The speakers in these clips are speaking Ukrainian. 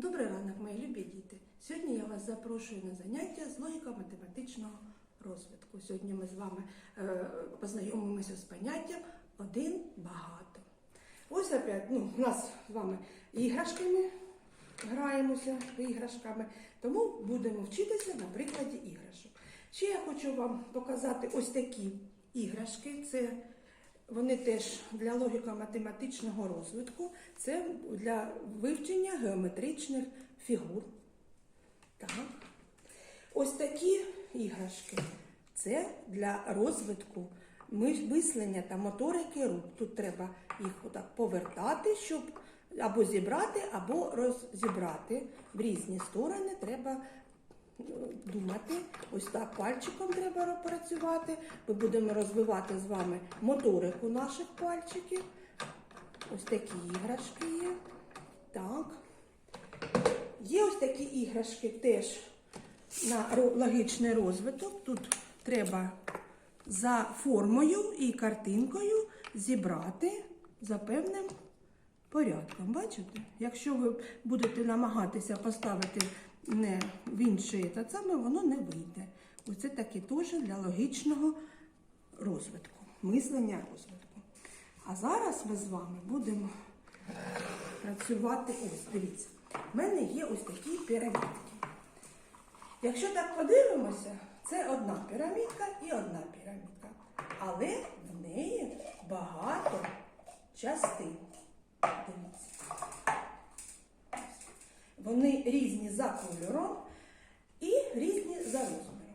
Добрий ранок, мої любі діти. Сьогодні я вас запрошую на заняття з логіко-математичного розвитку. Сьогодні ми з вами е, познайомимося з поняттям один багато. Ось опять, ну, у нас з вами іграшками граємося іграшками, тому будемо вчитися на прикладі іграшок. Ще я хочу вам показати ось такі іграшки. Це вони теж для логіко-математичного розвитку, це для вивчення геометричних фігур. Так. Ось такі іграшки. Це для розвитку ми- мислення та моторики рук. Тут треба їх отак повертати, щоб або зібрати, або роззібрати. В різні сторони треба думати. Ось так пальчиком треба працювати. Ми будемо розвивати з вами моторику наших пальчиків. Ось такі іграшки є. Так. Є ось такі іграшки теж на логічний розвиток. Тут треба за формою і картинкою зібрати за певним порядком. Бачите? Якщо ви будете намагатися поставити не в інший та саме, воно не вийде. Оце таке теж для логічного розвитку, мислення розвитку. А зараз ми з вами будемо працювати. Ось, дивіться, в мене є ось такі пірамідки. Якщо так подивимося, це одна пірамідка і одна пірамідка. Але в неї багато частин. Дивіться. Вони різні за кольором і різні за розміром.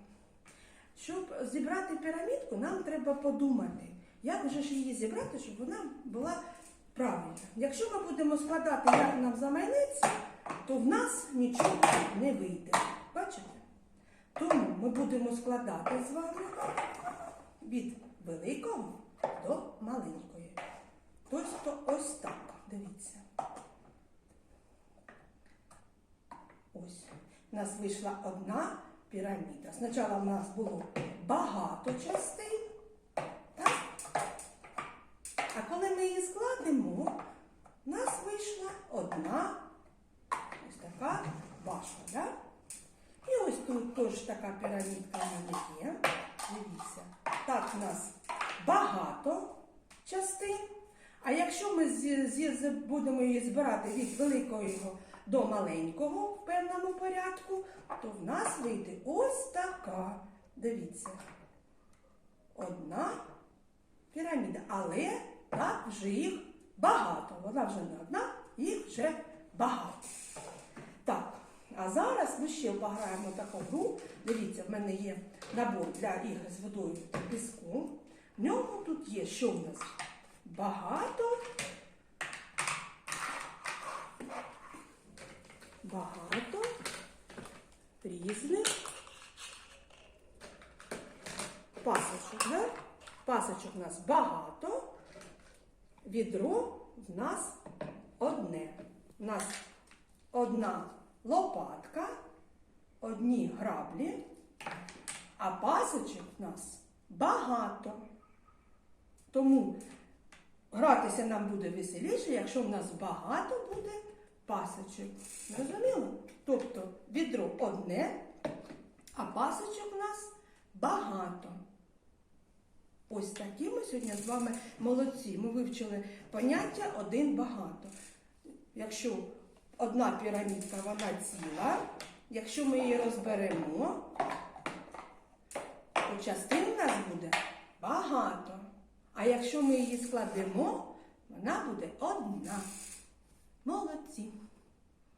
Щоб зібрати пірамідку, нам треба подумати, як же ж її зібрати, щоб вона була правильна. Якщо ми будемо складати, як нам заманеться, то в нас нічого не вийде. Бачите? Тому ми будемо складати з вами від великого до маленької. Тобто ось так. Дивіться. Ось. У нас вийшла одна піраміда. Спочатку в нас було багато частин. Так? А коли ми її складемо, у нас вийшла одна ось така башня. Да? І ось тут теж така пірамідка в є. Дивіться. Так, у нас багато частин. А якщо ми будемо її збирати від великого до маленького в певному порядку, то в нас вийде ось така. Дивіться. Одна піраміда. Але так вже їх багато. Вона вже не одна, їх вже багато. Так, а зараз ми ще пограємо таку гру. Дивіться, в мене є набор для ігри з водою та піском. В ньому тут є, що в нас? Багато. Багато різних пасочок. Да? Пасочок у нас багато. Відро в нас одне. У нас одна лопатка, одні граблі, а пасочок в нас багато. Тому гратися нам буде веселіше, якщо в нас багато буде пасочок. Зрозуміло? Тобто відро одне, а пасочок у нас багато. Ось такі ми сьогодні з вами молодці. Ми вивчили поняття один багато. Якщо одна пірамідка вона ціла, якщо ми її розберемо, то частин у нас буде багато. А якщо ми її складемо, вона буде одна. Молодці.